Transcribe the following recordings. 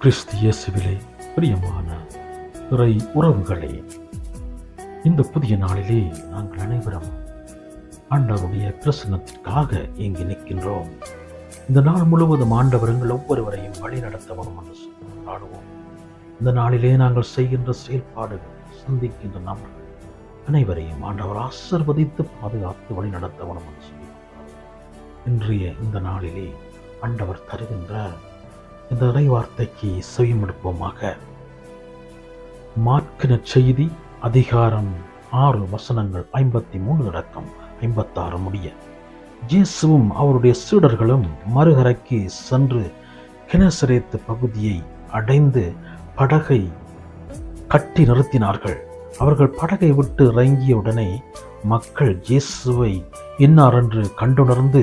கிறிஸ்து இயேசுவிலே பிரியமான இறை உறவுகளே இந்த புதிய நாளிலே நாங்கள் அனைவரும் ஆண்டவருடைய பிரசனத்திற்காக இங்கு நிற்கின்றோம். இந்த நாள் முழுவதும் ஆண்டவரங்கள் ஒவ்வொருவரையும் வழி நடத்த வரும் என்று கொண்டாடுவோம். பாடுவோம் இந்த நாளிலே நாங்கள் செய்கின்ற செயல்பாடுகள் சந்திக்கின்ற நபர்கள் அனைவரையும் ஆண்டவர் ஆசிர்வதித்து பாதுகாத்து வழி நடத்த வரும் என்று சொல்லி இன்றைய இந்த நாளிலே ஆண்டவர் தருகின்ற இந்த இறை வார்த்தைக்கு செவிமடுப்போமாக. மார்க்கின செய்தி அதிகாரம் ஆறு வசனங்கள் ஐம்பத்தி மூணு அடக்கம் ஐம்பத்தாறு முடிய. இயேசுவும் அவருடைய சீடர்களும் மறுகரைக்கு சென்று கிணசரேத்து பகுதியை அடைந்து படகை கட்டி நிறுத்தினார்கள். அவர்கள் படகை விட்டு இறங்கிய உடனே மக்கள் இயேசுவை இன்னார் என்று கண்டுணர்ந்து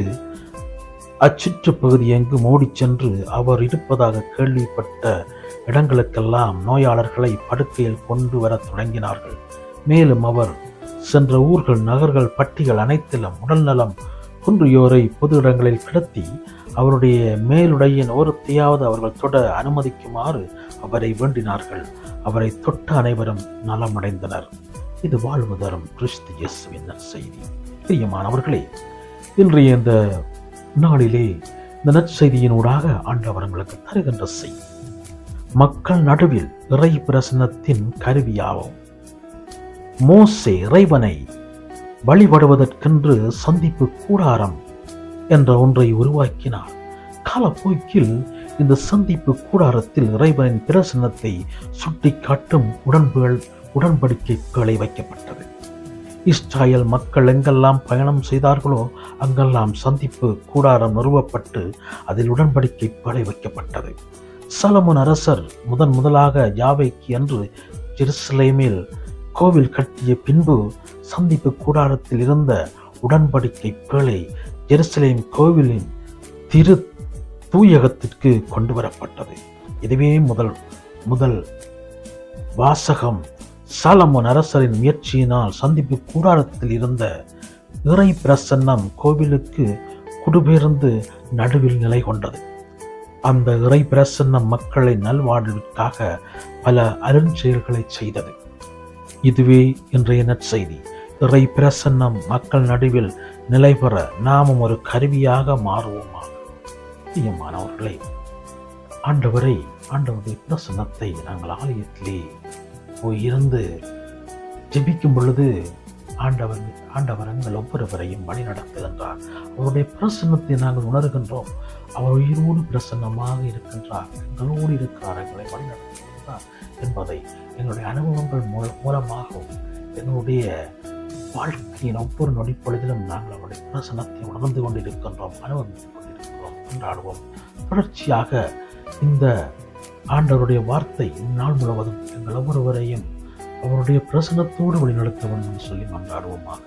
அச்சுற்று பகுதி எங்கு ஓடிச் சென்று அவர் இருப்பதாக கேள்விப்பட்ட இடங்களுக்கெல்லாம் நோயாளர்களை படுக்கையில் கொண்டு வரத் தொடங்கினார்கள். மேலும் அவர் சென்ற ஊர்கள் நகர்கள் பட்டிகள் அனைத்திலும் உடல்நலம் குன்றியோரை பொது இடங்களில் கிடத்தி அவருடைய மேலுடையின் ஓரத்தையாவது அவர்கள் தொட அனுமதிக்குமாறு அவரை வேண்டினார்கள். அவரை தொட்ட அனைவரும் நலமடைந்தனர். இது வாழ்வு தரும் கிறிஸ்து இயேசுவின் செய்தி. பிரியமானவர்களே இன்றைய இந்த நாளிலே இந்த நற்செய்தியினூடாக ஆண்டவர் உங்களுக்கு தருகின்ற செய்தி. மக்கள் நடுவில் இறை பிரசனத்தின் கருவியாகும். மோசே இறைவனை வழிபடுவதற்கென்று சந்திப்பு கூடாரம் என்ற ஒன்றை உருவாக்கினார். காலப்போக்கில் இந்த சந்திப்பு கூடாரத்தில் இறைவனின் பிரசன்னத்தை சுட்டிக்காட்டும் உடன்புகள் உடன்படிக்கைகளை வைக்கப்பட்டது. இஸ்ராயல் மக்கள் எங்கெல்லாம் பயணம் செய்தார்களோ அங்கெல்லாம் சந்திப்பு கூடாரம் நிறுவப்பட்டு அதில் உடன்படிக்கை படை வைக்கப்பட்டது. சலமன் அரசர் முதன் முதலாக யாவைக்கு என்று ஜெருசலேமில் கோவில் கட்டிய பின்பு சந்திப்பு கூடாரத்தில் இருந்த உடன்படிக்கை பேழை ஜெருசலேம் கோவிலின் திரு தூயகத்திற்கு கொண்டு வரப்பட்டது. இதுவே முதல் முதல் வாசகம். சாலமோன் அரசரின் முயற்சியினால் சந்திப்பு கூடாரத்தில் இருந்த இறை பிரசன்னம் கோவிலுக்கு குடுபெயர்ந்து நடுவில் நிலை கொண்டது. அந்த இறை பிரசன்னம் மக்களை நல்வாழ்விற்காக பல அருஞ்செயல்களை செய்தது. இதுவே இன்றைய நற்செய்தி. இறை பிரசன்னம் மக்கள் நடுவில் நிலை பெற நாமும் ஒரு கருவியாக மாறுவோமா பிரியமானவர்களே ஆண்டவரை ஆண்டவருடைய பிரசன்னத்தை நாங்கள் ஆலயத்திலே போய் இருந்து ஜெபிக்கும் பொழுது ஆண்டவர் ஆண்டவர் எங்கள் ஒவ்வொருவரையும் வழி நடத்துகின்றார் அவருடைய பிரசன்னத்தை நாங்கள் உணர்கின்றோம். அவர் உயிரோடு பிரசன்னமாக இருக்கின்றார். எங்களோடு இருக்கிறார் எங்களை வழி நடத்துகின்றார் என்பதை எங்களுடைய அனுபவங்கள் மூல மூலமாகவும் எங்களுடைய வாழ்க்கையின் ஒவ்வொரு நொடிப்பொழுதிலும் நாங்கள் அவருடைய பிரசன்னத்தை உணர்ந்து கொண்டிருக்கின்றோம் அனுபவித்துக் கொண்டிருக்கிறோம் கொண்டாடுவோம். தொடர்ச்சியாக இந்த ஆண்டவருடைய வார்த்தை இந்நாள் முழுவதும் எங்கள் ஒவ்வொருவரையும் அவருடைய பிரசனத்தோடு வழிநடத்த என்று சொல்லி கொண்டாடுவோமாக